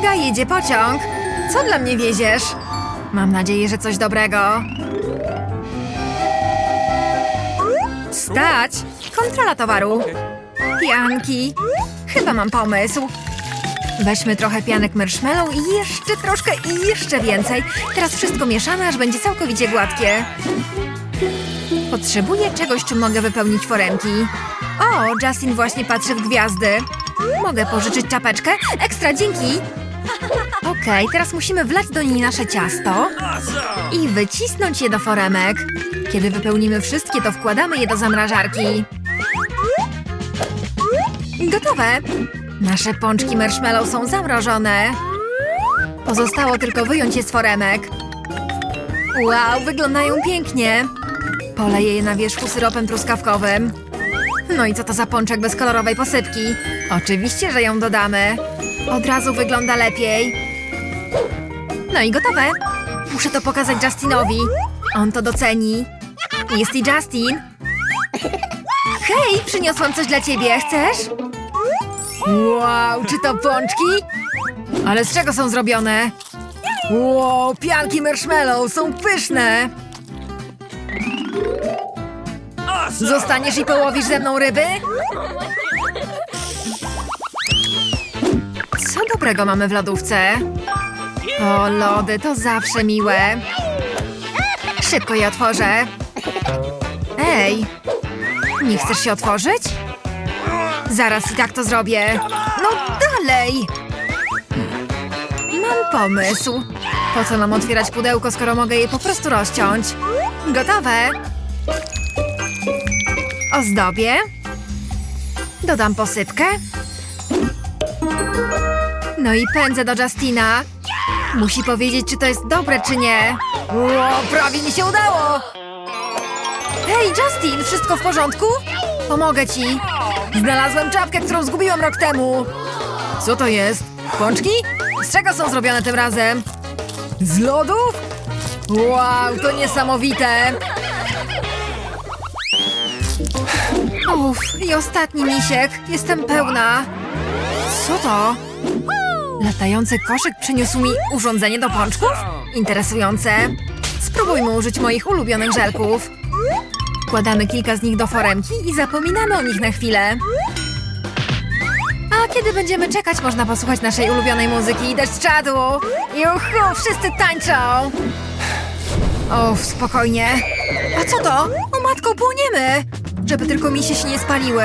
Uwaga, jedzie pociąg! Co dla mnie wieziesz? Mam nadzieję, że coś dobrego. Stać! Kontrola towaru. Pianki. Chyba mam pomysł. Weźmy trochę pianek marshmallow i jeszcze troszkę i jeszcze więcej. Teraz wszystko mieszamy, aż będzie całkowicie gładkie. Potrzebuję czegoś, czym mogę wypełnić foremki. O, Justin właśnie patrzy w gwiazdy. Mogę pożyczyć czapeczkę? Ekstra, dzięki! Okej, teraz musimy wlać do niej nasze ciasto i wycisnąć je do foremek. Kiedy wypełnimy wszystkie, to wkładamy je do zamrażarki. Gotowe! Nasze pączki marshmallow są zamrożone. Pozostało tylko wyjąć je z foremek. Wow, wyglądają pięknie. Poleję je na wierzchu syropem truskawkowym. No i co to za pączek bez kolorowej posypki? Oczywiście, że ją dodamy. Od razu wygląda lepiej. No i gotowe. Muszę to pokazać Justinowi. On to doceni. Jest i Justin. Hej, przyniosłam coś dla ciebie. Chcesz? Wow, czy to pączki? Ale z czego są zrobione? Wow, pianki marshmallow są pyszne. Zostaniesz i połowisz ze mną ryby? Dobrego mamy w lodówce? O, lody, to zawsze miłe. Szybko je otworzę. Ej, nie chcesz się otworzyć? Zaraz i tak to zrobię. No dalej! Mam pomysł. Po co mam otwierać pudełko, skoro mogę je po prostu rozciąć? Gotowe! Ozdobię. Dodam posypkę. No i pędzę do Justina. Musi powiedzieć, czy to jest dobre, czy nie. Ło, prawie mi się udało! Hej, Justin, wszystko w porządku? Pomogę ci. Znalazłem czapkę, którą zgubiłam rok temu. Co to jest? Pączki? Z czego są zrobione tym razem? Z lodów? Wow, to niesamowite! Uff, i ostatni misiek. Jestem pełna. Co to? Latający koszyk przyniósł mi urządzenie do pączków? Interesujące. Spróbujmy użyć moich ulubionych żelków. Wkładamy kilka z nich do foremki i zapominamy o nich na chwilę. A kiedy będziemy czekać, można posłuchać naszej ulubionej muzyki i deszcz czadu. Juhu, wszyscy tańczą. Uff, spokojnie. A co to? O matko, płoniemy! Żeby tylko misie się nie spaliły.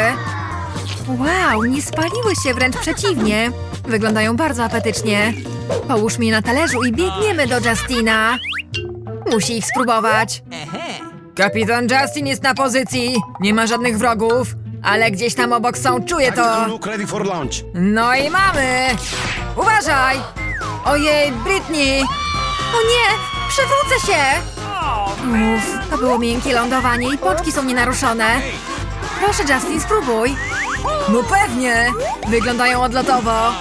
Wow, nie spaliły się, wręcz przeciwnie. Wyglądają bardzo apetycznie. Połóż mnie na talerzu i biegniemy do Justina. Musi ich spróbować. Kapitan Justin jest na pozycji. Nie ma żadnych wrogów, ale gdzieś tam obok są, czuję to. No i mamy! Uważaj! Ojej, Britney! O nie! Przewrócę się! Uff, to było miękkie lądowanie i pączki są nienaruszone. Proszę, Justin, spróbuj. No pewnie! Wyglądają odlotowo.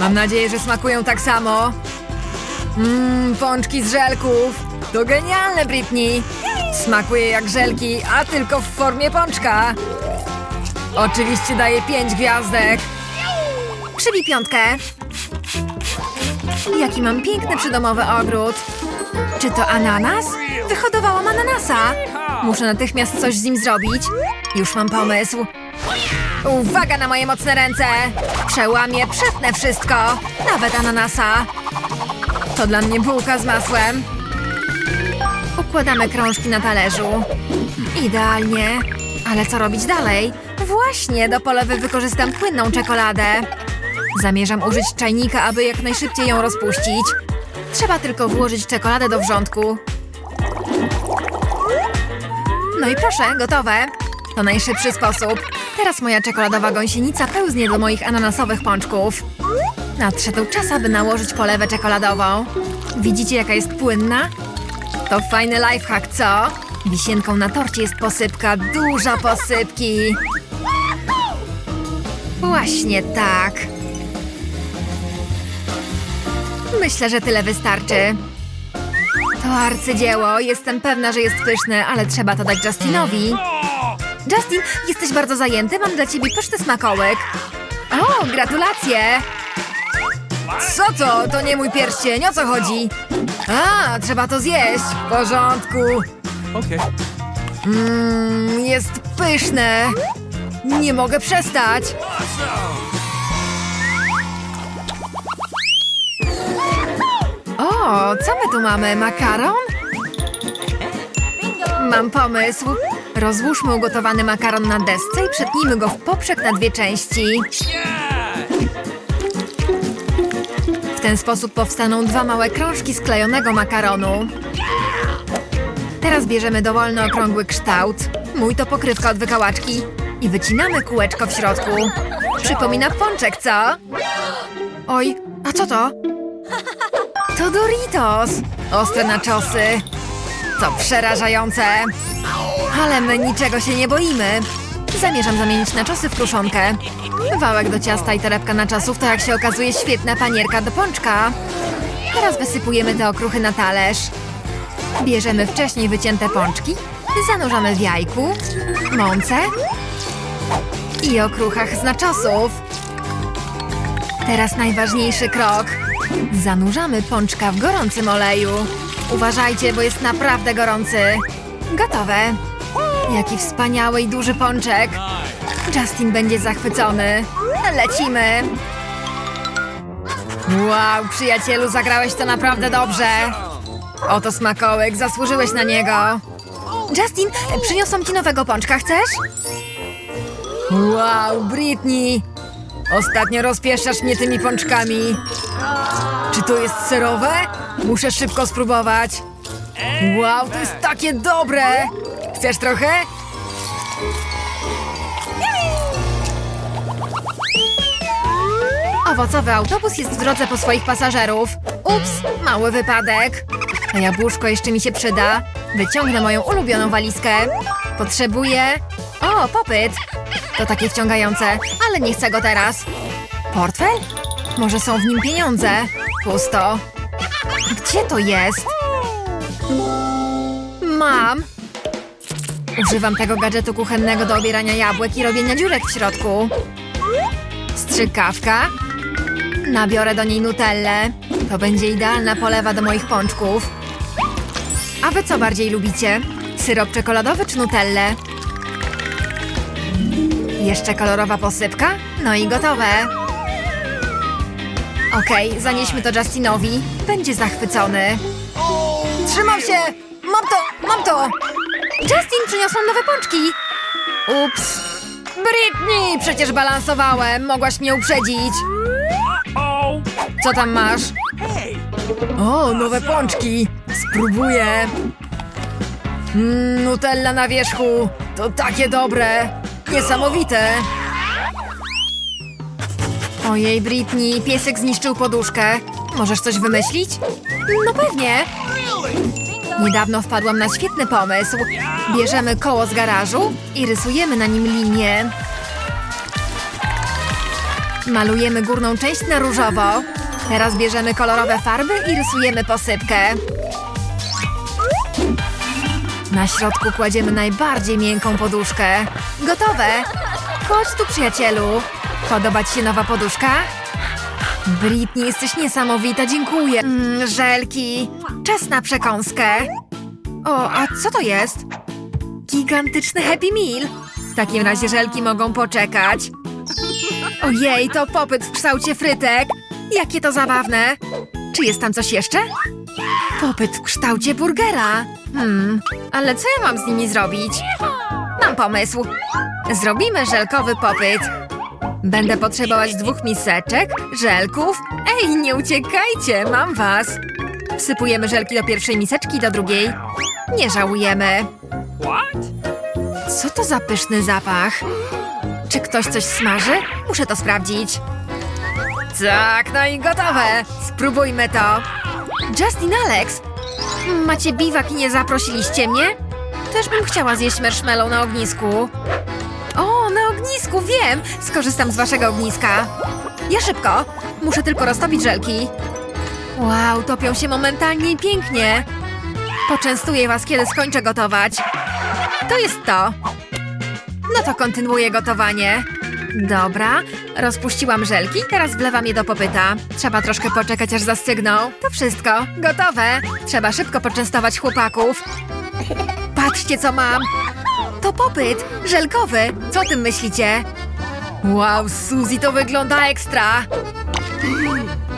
Mam nadzieję, że smakują tak samo. Mmm, pączki z żelków. To genialne, Britney. Smakuje jak żelki, a tylko w formie pączka. Oczywiście daję pięć gwiazdek. Przybij piątkę. Jaki mam piękny przydomowy ogród. Czy to ananas? Wyhodowałam ananasa. Muszę natychmiast coś z nim zrobić. Już mam pomysł. Uwaga na moje mocne ręce! Przełamię, przetnę wszystko. Nawet ananasa. To dla mnie bułka z masłem. Układamy krążki na talerzu. Idealnie. Ale co robić dalej? Właśnie, do polewy wykorzystam płynną czekoladę. Zamierzam użyć czajnika, aby jak najszybciej ją rozpuścić. Trzeba tylko włożyć czekoladę do wrzątku. No i proszę, gotowe. To najszybszy sposób. Teraz moja czekoladowa gąsienica pełznie do moich ananasowych pączków. Nadszedł czas, aby nałożyć polewę czekoladową. Widzicie, jaka jest płynna? To fajny lifehack, co? Wisienką na torcie jest posypka, duża posypki. Właśnie tak. Myślę, że tyle wystarczy. To arcydzieło. Jestem pewna, że jest pyszne, ale trzeba to dać Justinowi. Justin, jesteś bardzo zajęty. Mam dla ciebie pyszny smakołyk. O, gratulacje! Co? To? To nie mój pierścień, o co chodzi? A, trzeba to zjeść. W porządku. Okay. Mmm, jest pyszne. Nie mogę przestać. O, co my tu mamy? Makaron? Mam pomysł. Rozłóżmy ugotowany makaron na desce i przetnijmy go w poprzek na dwie części. W ten sposób powstaną dwa małe krążki sklejonego makaronu. Teraz bierzemy dowolny okrągły kształt. Mój to pokrywka od wykałaczki. I wycinamy kółeczko w środku. Przypomina pączek, co? Oj, a co to? To Doritos! Ostre naczosy. To przerażające. Ale my niczego się nie boimy. Zamierzam zamienić naczosy w kruszonkę. Wałek do ciasta i torebka naczosów to jak się okazuje świetna panierka do pączka. Teraz wysypujemy te okruchy na talerz. Bierzemy wcześniej wycięte pączki, zanurzamy w jajku, mące i okruchach z naczosów. Teraz najważniejszy krok. Zanurzamy pączka w gorącym oleju. Uważajcie, bo jest naprawdę gorący. Gotowe. Jaki wspaniały i duży pączek. Justin będzie zachwycony. Lecimy. Wow, przyjacielu, zagrałeś to naprawdę dobrze. Oto smakołek, zasłużyłeś na niego. Justin, przyniosłam ci nowego pączka, chcesz? Wow, Britney! Ostatnio rozpieszczasz mnie tymi pączkami. Czy to jest serowe? Muszę szybko spróbować. Wow, to jest takie dobre! Chcesz trochę? Owocowy autobus jest w drodze po swoich pasażerów. Ups, mały wypadek. A jabłuszko jeszcze mi się przyda. Wyciągnę moją ulubioną walizkę. Potrzebuję... O, popyt! To takie wciągające, ale nie chcę go teraz. Portfel? Może są w nim pieniądze? Pusto. Gdzie to jest? Mam. Używam tego gadżetu kuchennego do obierania jabłek i robienia dziurek w środku. Strzykawka. Nabiorę do niej nutellę. To będzie idealna polewa do moich pączków. A wy co bardziej lubicie? Syrop czekoladowy czy nutellę? Jeszcze kolorowa posypka? No i gotowe. Okej, zanieśmy to Justinowi. Będzie zachwycony. Trzymam się! Mam to! Mam to! Justin, przyniosłam nowe pączki! Ups! Britney! Przecież balansowałem! Mogłaś mnie uprzedzić! Co tam masz? O, nowe pączki! Spróbuję! Mm, Nutella na wierzchu! To takie dobre! Niesamowite! Ojej, Britney, piesek zniszczył poduszkę. Możesz coś wymyślić? No pewnie! Niedawno wpadłam na świetny pomysł. Bierzemy koło z garażu i rysujemy na nim linię. Malujemy górną część na różowo. Teraz bierzemy kolorowe farby i rysujemy posypkę. Na środku kładziemy najbardziej miękką poduszkę. Gotowe! Chodź tu, przyjacielu. Podoba ci się nowa poduszka? Britney, jesteś niesamowita, dziękuję. Mm, żelki. Czas na przekąskę. O, a co to jest? Gigantyczny Happy Meal. W takim razie żelki mogą poczekać. Ojej, to popyt w kształcie frytek. Jakie to zabawne. Czy jest tam coś jeszcze? Popyt w kształcie burgera. Hmm, ale co ja mam z nimi zrobić? Mam pomysł. Zrobimy żelkowy popyt. Będę potrzebować dwóch miseczek, żelków. Ej, nie uciekajcie, mam was. Wsypujemy żelki do pierwszej miseczki, do drugiej. Nie żałujemy. What? Co to za pyszny zapach? Czy ktoś coś smaży? Muszę to sprawdzić. Tak, no i gotowe. Spróbujmy to. Justin Alex, macie biwak i nie zaprosiliście mnie? Też bym chciała zjeść marshmallow na ognisku. Wiem! Skorzystam z waszego ogniska. Ja szybko. Muszę tylko roztopić żelki. Wow, topią się momentalnie i pięknie. Poczęstuję was, kiedy skończę gotować. To jest to. No to kontynuuję gotowanie. Dobra, rozpuściłam żelki, teraz wlewam je do popyta. Trzeba troszkę poczekać, aż zastygną. To wszystko, gotowe. Trzeba szybko poczęstować chłopaków. Patrzcie, co mam. To popyt, żelkowy. Co o tym myślicie? Wow, Suzy, to wygląda ekstra.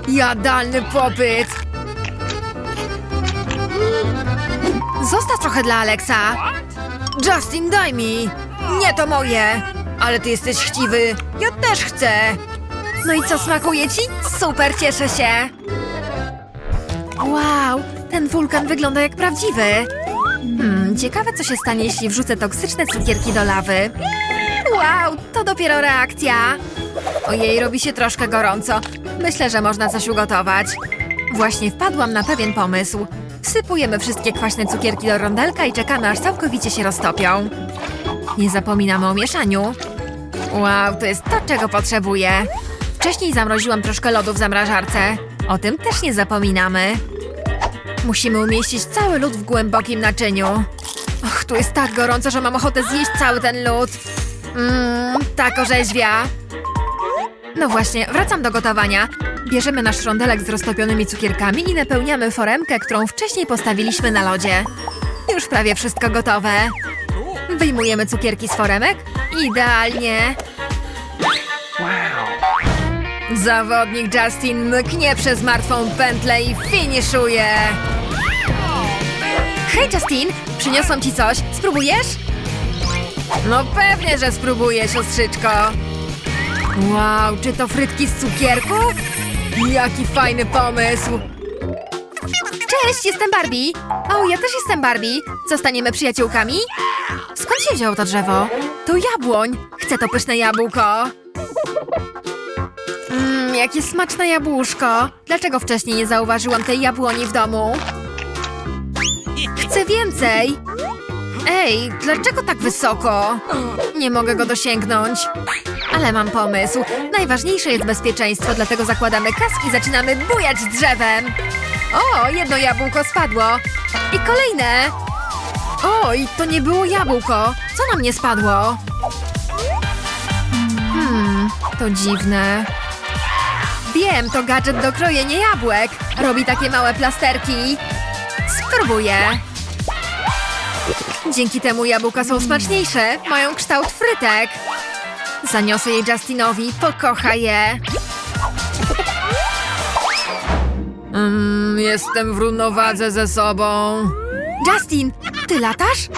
Jadalny popyt. Zostaw trochę dla Alexa. Justin, daj mi! Nie to moje! Ale ty jesteś chciwy! Ja też chcę! No i co, smakuje ci? Super, cieszę się! Wow, ten wulkan wygląda jak prawdziwy! Hmm, ciekawe co się stanie, jeśli wrzucę toksyczne cukierki do lawy. Wow, to dopiero reakcja! Ojej, robi się troszkę gorąco. Myślę, że można coś ugotować. Właśnie wpadłam na pewien pomysł. Wsypujemy wszystkie kwaśne cukierki do rondelka i czekamy, aż całkowicie się roztopią. Nie zapominamy o mieszaniu. Wow, to jest to, czego potrzebuję. Wcześniej zamroziłam troszkę lodu w zamrażarce. O tym też nie zapominamy. Musimy umieścić cały lód w głębokim naczyniu. Och, tu jest tak gorąco, że mam ochotę zjeść cały ten lód. Mmm, tak orzeźwia. No właśnie, wracam do gotowania. Bierzemy nasz rondelek z roztopionymi cukierkami i napełniamy foremkę, którą wcześniej postawiliśmy na lodzie. Już prawie wszystko gotowe. Wyjmujemy cukierki z foremek. Idealnie. Wow. Zawodnik Justin mknie przez martwą pętlę i finiszuje. Hej Justin, przyniosłam ci coś. Spróbujesz? No pewnie, że spróbuję, siostrzyczko. Wow, czy to frytki z cukierków? Jaki fajny pomysł. Cześć, jestem Barbie. O, ja też jestem Barbie. Zostaniemy przyjaciółkami? Skąd się wzięło to drzewo? To jabłoń. Chcę to pyszne jabłko. Mmm, jakie smaczne jabłuszko. Dlaczego wcześniej nie zauważyłam tej jabłoni w domu? Chcę więcej. Ej, dlaczego tak wysoko? Nie mogę go dosięgnąć. Ale mam pomysł. Najważniejsze jest bezpieczeństwo, dlatego zakładamy kaski i zaczynamy bujać drzewem. O, jedno jabłko spadło. I kolejne. Oj, to nie było jabłko. Co na mnie spadło? Hmm, to dziwne. Wiem, to gadżet do krojenia jabłek. Robi takie małe plasterki. Spróbuję. Dzięki temu jabłka są smaczniejsze. Mają kształt frytek. Zaniosę je Justinowi. Pokocha je. Mm, jestem w równowadze ze sobą. Justin, ty latasz?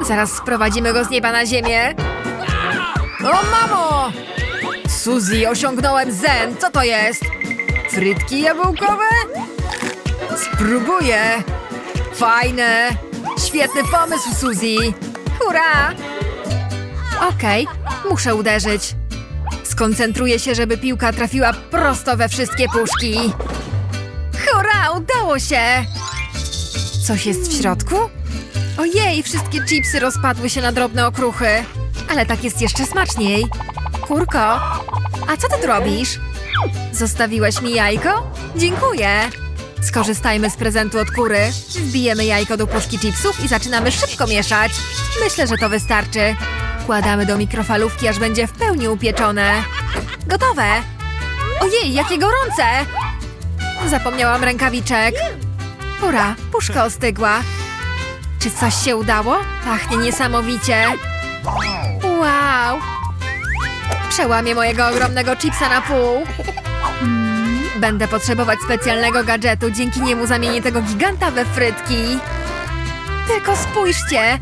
Zaraz sprowadzimy go z nieba na ziemię. O mamo! Suzy, osiągnąłem zen. Co to jest? Frytki jabłkowe? Spróbuję. Fajne. Świetny pomysł, Suzy. Hurra! Okej, muszę uderzyć. Skoncentruję się, żeby piłka trafiła prosto we wszystkie puszki. Hurra, udało się! Coś jest w środku? Ojej, wszystkie chipsy rozpadły się na drobne okruchy. Ale tak jest jeszcze smaczniej. Kurko, a co ty tu robisz? Zostawiłaś mi jajko? Dziękuję. Skorzystajmy z prezentu od kury. Wbijemy jajko do puszki chipsów i zaczynamy szybko mieszać. Myślę, że to wystarczy. Wkładamy do mikrofalówki, aż będzie w pełni upieczone. Gotowe! Ojej, jakie gorące! Zapomniałam rękawiczek. Hurra, puszka ostygła. Czy coś się udało? Pachnie niesamowicie. Wow! Przełamię mojego ogromnego chipsa na pół. Będę potrzebować specjalnego gadżetu. Dzięki niemu zamienię tego giganta we frytki. Tylko spójrzcie!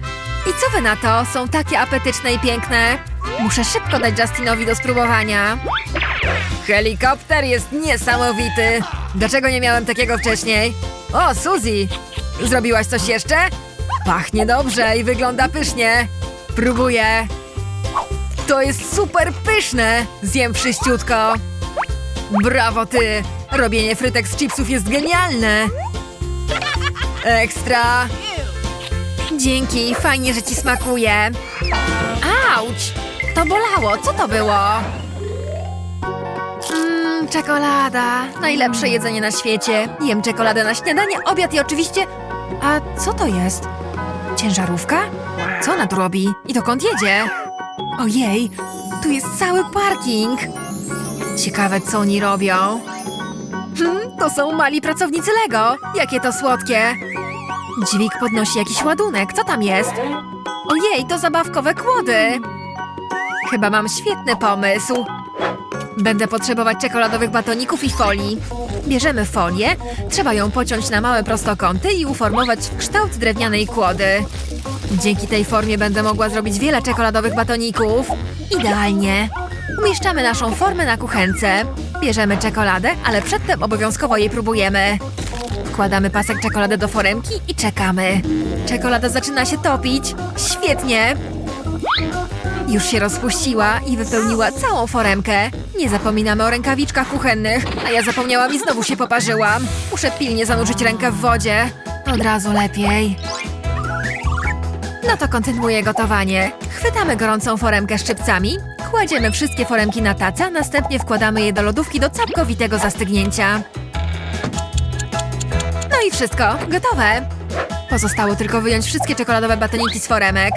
I co wy na to? Są takie apetyczne i piękne. Muszę szybko dać Justinowi do spróbowania. Helikopter jest niesamowity. Dlaczego nie miałem takiego wcześniej? O, Suzy! Zrobiłaś coś jeszcze? Pachnie dobrze i wygląda pysznie. Próbuję. To jest super pyszne! Zjem wszyściutko. Brawo ty! Robienie frytek z chipsów jest genialne! Ekstra! Dzięki, fajnie, że ci smakuje. Auć! To bolało, co to było? Mmm, czekolada. Najlepsze jedzenie na świecie. Jem czekoladę na śniadanie, obiad i oczywiście... A co to jest? Ciężarówka? Co ona tu robi? I dokąd jedzie? Ojej, Tu jest cały parking. Ciekawe, co oni robią. Hmm, to są mali pracownicy Lego. Jakie to słodkie. Dźwig podnosi jakiś ładunek. Co tam jest? Ojej, to zabawkowe kłody. Chyba mam świetny pomysł. Będę potrzebować czekoladowych batoników i folii. Bierzemy folię, trzeba ją pociąć na małe prostokąty i uformować w kształt drewnianej kłody. Dzięki tej formie będę mogła zrobić wiele czekoladowych batoników. Idealnie. Umieszczamy naszą formę na kuchence. Bierzemy czekoladę, ale przedtem obowiązkowo jej próbujemy. Wkładamy pasek czekolady do foremki i czekamy. Czekolada zaczyna się topić. Świetnie! Już się rozpuściła i wypełniła całą foremkę. Nie zapominamy o rękawiczkach kuchennych, a ja zapomniałam i znowu się poparzyłam. Muszę pilnie zanurzyć rękę w wodzie. Od razu lepiej. No to kontynuuję gotowanie. Chwytamy gorącą foremkę szczypcami, kładziemy wszystkie foremki na tacę, a następnie wkładamy je do lodówki do całkowitego zastygnięcia. No i wszystko, gotowe. Pozostało tylko wyjąć wszystkie czekoladowe batoniki z foremek.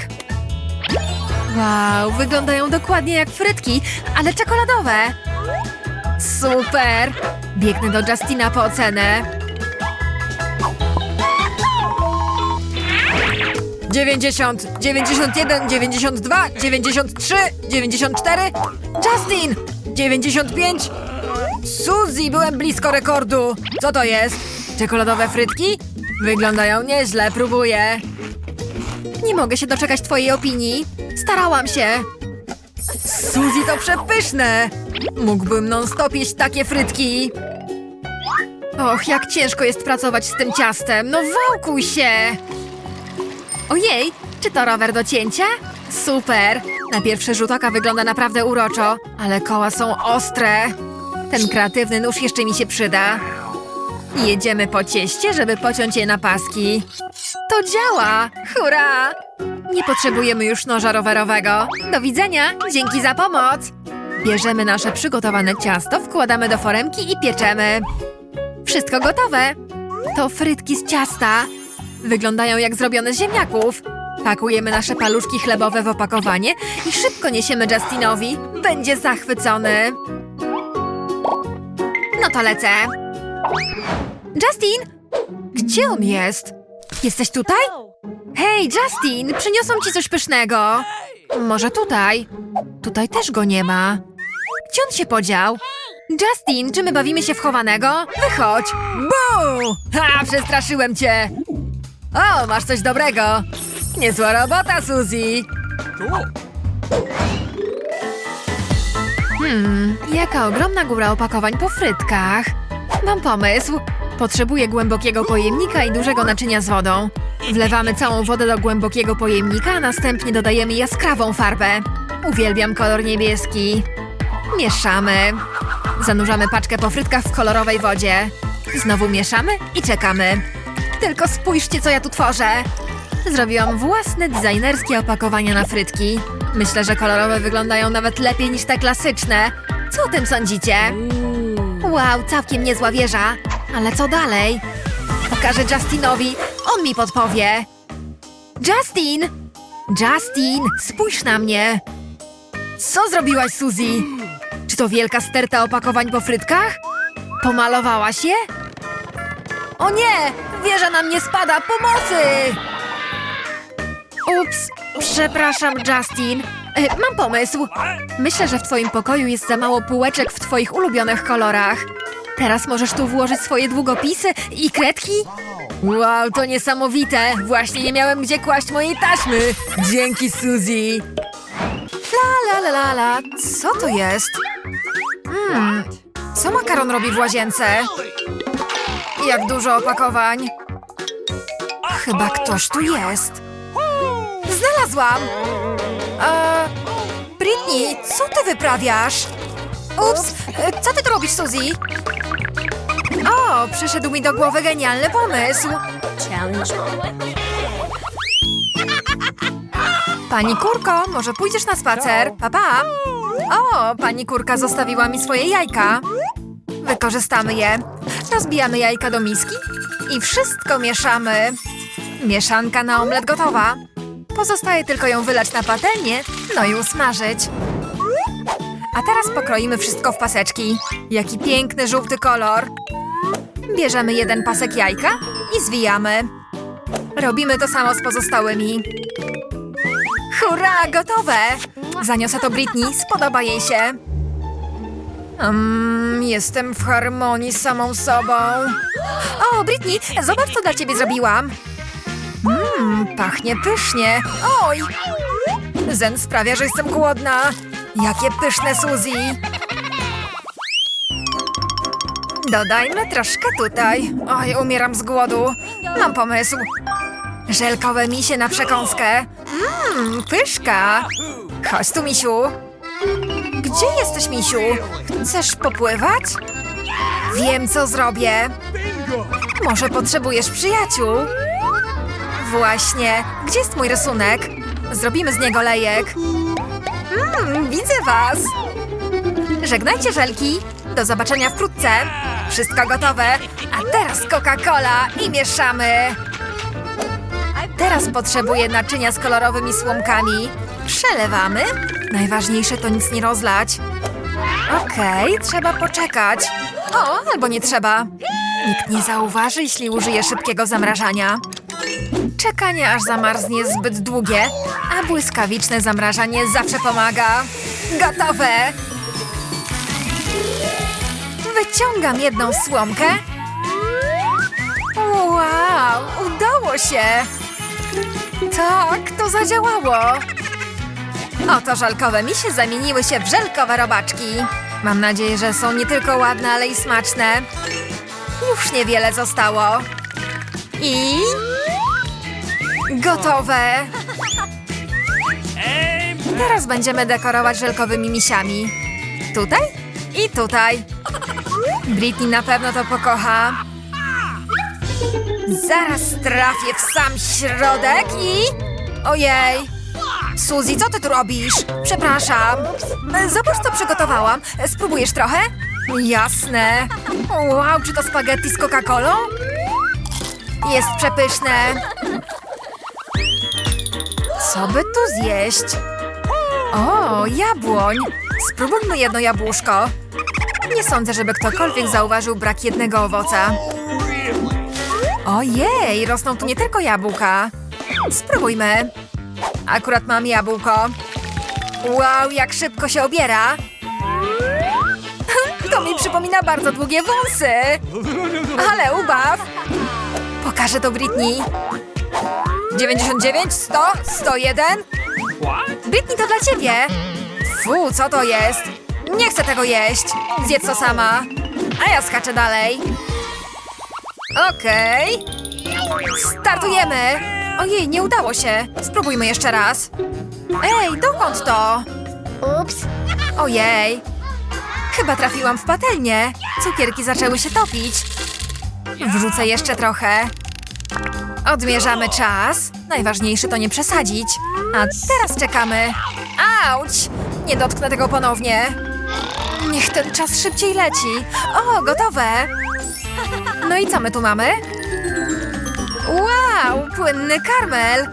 Wow, wyglądają dokładnie jak frytki, ale czekoladowe. Super! Biegnę do Justina po ocenę. 90, 91, 92, 93, 94. Justin! 95. Suzy, byłem blisko rekordu. Co to jest? Czekoladowe frytki? Wyglądają nieźle, próbuję. Nie mogę się doczekać twojej opinii. Starałam się. Suzy, to przepyszne. Mógłbym non-stop jeść takie frytki. Och, jak ciężko jest pracować z tym ciastem. No wałkuj się. Ojej, czy to rower do cięcia? Super! Na pierwszy rzut oka wygląda naprawdę uroczo, ale koła są ostre. Ten kreatywny nóż jeszcze mi się przyda. Jedziemy po cieście, żeby pociąć je na paski. To działa! Hurra! Nie potrzebujemy już noża rowerowego. Do widzenia! Dzięki za pomoc! Bierzemy nasze przygotowane ciasto, wkładamy do foremki i pieczemy. Wszystko gotowe! To frytki z ciasta. Wyglądają jak zrobione z ziemniaków. Pakujemy nasze paluszki chlebowe w opakowanie i szybko niesiemy Justinowi. Będzie zachwycony. No to lecę. Justin! Gdzie on jest? Jesteś tutaj? Hej, Justin! Przyniosłam ci coś pysznego. Może tutaj? Tutaj też go nie ma. Gdzie on się podział? Justin, czy my bawimy się w chowanego? Wychodź! Bu! Ha, przestraszyłem cię! O, masz coś dobrego! Niezła robota, Suzy! Hmm, jaka ogromna góra opakowań po frytkach. Mam pomysł. Potrzebuję głębokiego pojemnika i dużego naczynia z wodą. Wlewamy całą wodę do głębokiego pojemnika, a następnie dodajemy jaskrawą farbę. Uwielbiam kolor niebieski. Mieszamy. Zanurzamy paczkę po frytkach w kolorowej wodzie. Znowu mieszamy i czekamy. Tylko spójrzcie, co ja tu tworzę. Zrobiłam własne designerskie opakowania na frytki. Myślę, że kolorowe wyglądają nawet lepiej niż te klasyczne. Co o tym sądzicie? Wow, całkiem niezła wieża. Ale co dalej? Pokażę Justinowi. On mi podpowie. Justin! Justin, spójrz na mnie. Co zrobiłaś, Suzy? Czy to wielka sterta opakowań po frytkach? Pomalowałaś je? O nie! Wieża na mnie spada! Pomocy! Ups, przepraszam, Justin. E, mam pomysł. Myślę, że w twoim pokoju jest za mało półeczek w twoich ulubionych kolorach. Teraz możesz tu włożyć swoje długopisy i kredki? Wow, to niesamowite! Właśnie nie miałem gdzie kłaść mojej taśmy! Dzięki, Suzy! La la la la la, co to jest? Hmm, co makaron robi w łazience? Jak dużo opakowań. Chyba ktoś tu jest. Znalazłam! Eee, Britney, co ty wyprawiasz? Ups, e, co ty tu robisz, Suzy? O, przyszedł mi do głowy genialny pomysł. Pani kurko, może pójdziesz na spacer? Papa. O, pani kurka zostawiła mi swoje jajka. Wykorzystamy je. Rozbijamy jajka do miski i wszystko mieszamy. Mieszanka na omlet gotowa. Pozostaje tylko ją wylać na patelnię, no i usmażyć. A teraz pokroimy wszystko w paseczki. Jaki piękny żółty kolor. Bierzemy jeden pasek jajka i zwijamy. Robimy to samo z pozostałymi. Hurra, gotowe! Zaniosę to Britney, spodoba jej się. Mm, jestem w harmonii z samą sobą. O, Britney, zobacz, co dla ciebie zrobiłam. Mmm, pachnie pysznie. Oj! Zen sprawia, że jestem głodna. Jakie pyszne, Suzy. Dodajmy troszkę tutaj. Oj, umieram z głodu. Mam pomysł. Żelkowe misie na przekąskę. Mmm, pyszka. Chodź tu, misiu. Gdzie jesteś, misiu? Chcesz popływać? Wiem, co zrobię. Może potrzebujesz przyjaciół? Właśnie. Gdzie jest mój rysunek? Zrobimy z niego lejek. Mmm, widzę was. Żegnajcie, żelki. Do zobaczenia wkrótce. Wszystko gotowe. A teraz Coca-Cola i mieszamy. Teraz potrzebuję naczynia z kolorowymi słomkami. Przelewamy. Najważniejsze to nic nie rozlać. Okej, trzeba poczekać. O, albo nie trzeba. Nikt nie zauważy, jeśli użyję szybkiego zamrażania. Czekanie aż zamarznie zbyt długie, a błyskawiczne zamrażanie zawsze pomaga. Gotowe! Wyciągam jedną słomkę. Wow, udało się! Tak, to zadziałało. Oto żelkowe misie zamieniły się w żelkowe robaczki. Mam nadzieję, że są nie tylko ładne, ale i smaczne. Już niewiele zostało. I... Gotowe! Teraz będziemy dekorować żelkowymi misiami. Tutaj i tutaj. Britney na pewno to pokocha. Zaraz trafię w sam środek i... Ojej! Suzy, co ty tu robisz? Przepraszam. E, Zobacz, co przygotowałam. E, Spróbujesz trochę? Jasne. Wow, czy to spaghetti z Coca-Colą? Jest przepyszne. Co by tu zjeść? O, jabłoń. Spróbujmy jedno jabłuszko. Nie sądzę, żeby ktokolwiek zauważył brak jednego owoca. Ojej, rosną tu nie tylko jabłka. Spróbujmy. Akurat mam jabłko. Wow, jak szybko się obiera. To mi przypomina bardzo długie wąsy. Ale ubaw. Pokażę to Britney. 99, 100, 101. Britney, to dla ciebie. Fu, co to jest? Nie chcę tego jeść. Zjedz to sama. A ja skaczę dalej. Okej. Startujemy! Ojej, nie udało się. Spróbujmy jeszcze raz. Ej, dokąd to? Ups. Ojej. Chyba trafiłam w patelnię. Cukierki zaczęły się topić. Wrzucę jeszcze trochę. Odmierzamy czas. Najważniejsze to nie przesadzić. A teraz czekamy. Auć! Nie dotknę tego ponownie. Niech ten czas szybciej leci. O, gotowe. No i co my tu mamy? Wow, płynny karmel!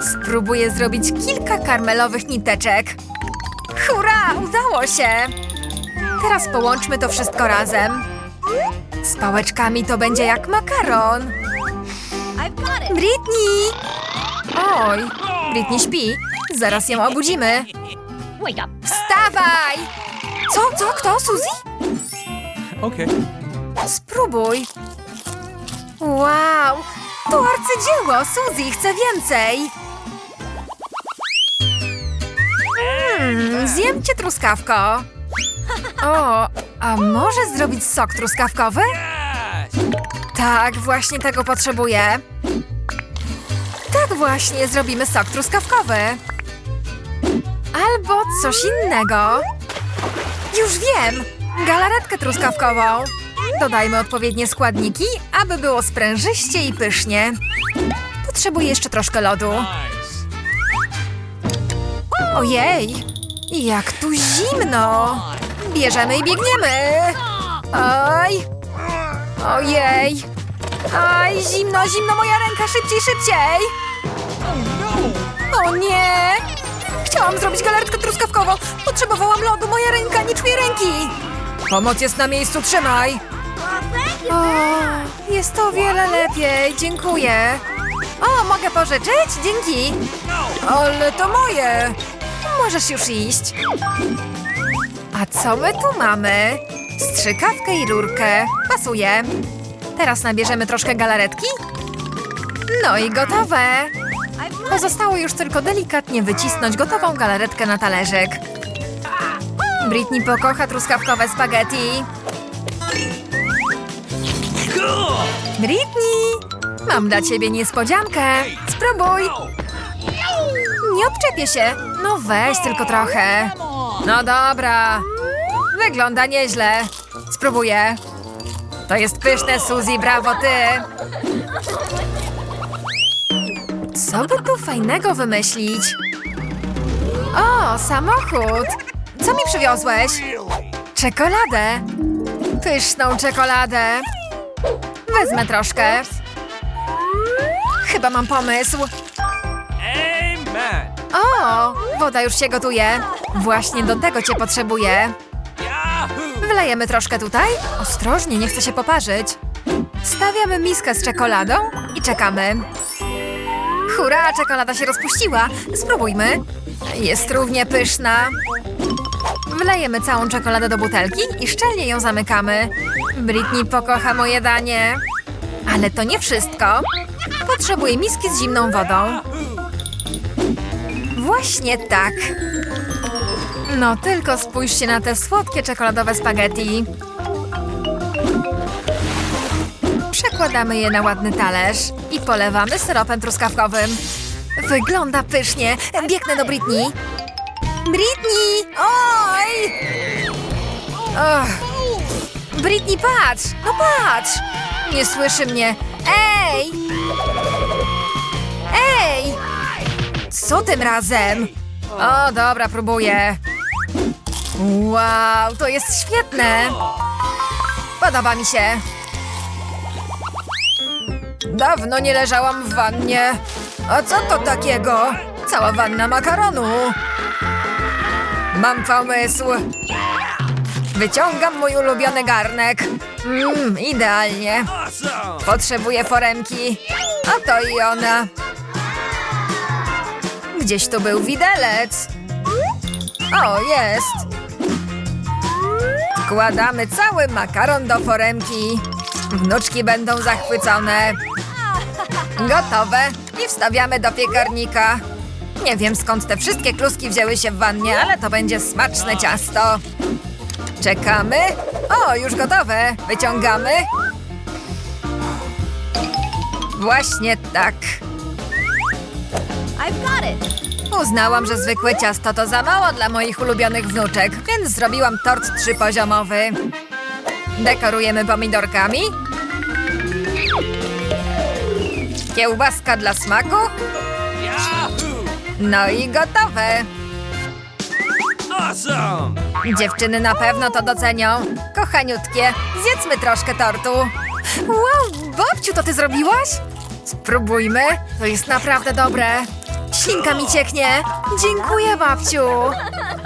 Spróbuję zrobić kilka karmelowych niteczek. Hurra, udało się! Teraz połączmy to wszystko razem. Z pałeczkami to będzie jak makaron. Britney! Oj, Britney śpi. Zaraz ją obudzimy. Wstawaj! Co, co, kto, Suzy? Okay. Spróbuj. Wow, to arcydzieło, Suzy, chcę więcej. Hmm, zjem cię truskawko. O, a może zrobić sok truskawkowy? Tak, właśnie tego potrzebuję. Tak właśnie, zrobimy sok truskawkowy. Albo coś innego. Już wiem! Galaretkę truskawkową. Dodajmy odpowiednie składniki, aby było sprężyście i pysznie. Potrzebuję jeszcze troszkę lodu. Ojej! Jak tu zimno! Bierzemy i biegniemy! Oj! Ojej! Aj, zimno, zimno, moja ręka, szybciej, szybciej! O nie! Chciałam zrobić galaretkę truskawkową. Potrzebowałam lodu, moja ręka nie czuje ręki. Pomoc jest na miejscu, trzymaj. O, jest to wiele lepiej, dziękuję. O, mogę pożyczyć? Dzięki. Ale to moje. Możesz już iść. A co my tu mamy? Strzykawkę i rurkę. Pasuje. Teraz nabierzemy troszkę galaretki. No i gotowe. Pozostało już tylko delikatnie wycisnąć gotową galaretkę na talerzyk. Britney pokocha truskawkowe spaghetti. Britney! Mam dla ciebie niespodziankę. Spróbuj. Nie odczepię się. No weź tylko trochę. No dobra. Wygląda nieźle. Spróbuję. To jest pyszne, Suzy, brawo ty. Co by tu fajnego wymyślić? O, samochód. Co mi przywiozłeś? Czekoladę. Pyszną czekoladę. Wezmę troszkę. Chyba mam pomysł. Amen. O, woda już się gotuje. Właśnie do tego cię potrzebuję. Yahoo! Wylejemy troszkę tutaj. Ostrożnie, nie chcę się poparzyć. Stawiamy miskę z czekoladą i czekamy. Hurra, czekolada się rozpuściła. Spróbujmy. Jest równie pyszna. Wlejemy całą czekoladę do butelki i szczelnie ją zamykamy. Britney pokocha moje danie. Ale to nie wszystko. Potrzebuję miski z zimną wodą. Właśnie tak. No tylko spójrzcie na te słodkie czekoladowe spaghetti. Przekładamy je na ładny talerz i polewamy syropem truskawkowym. Wygląda pysznie. Biegnę do Britney. Britney! Oj! Och. Britney, patrz! No patrz! Nie słyszy mnie. Ej! Ej! Co tym razem? O, dobra, próbuję. Wow, to jest świetne. Podoba mi się. Dawno nie leżałam w wannie. A co to takiego? Cała wanna makaronu. Mam pomysł. Wyciągam mój ulubiony garnek. Mmm, idealnie. Potrzebuję foremki. A to i ona. Gdzieś tu był widelec. O, jest. Wkładamy cały makaron do foremki. Wnuczki będą zachwycone. Gotowe. I wstawiamy do piekarnika. Nie wiem skąd te wszystkie kluski wzięły się w wannie, ale to będzie smaczne ciasto. Czekamy. O, już gotowe. Wyciągamy. Właśnie tak. Uznałam, że zwykłe ciasto to za mało dla moich ulubionych wnuczek, więc zrobiłam tort trzypoziomowy. Dekorujemy pomidorkami. Kiełbaska dla smaku. No i gotowe. Awesome. Dziewczyny na pewno to docenią. Kochaniutkie, zjedzmy troszkę tortu. Wow, babciu, to ty zrobiłaś? Spróbujmy. To jest naprawdę dobre. Ślinka mi cieknie. Dziękuję, babciu.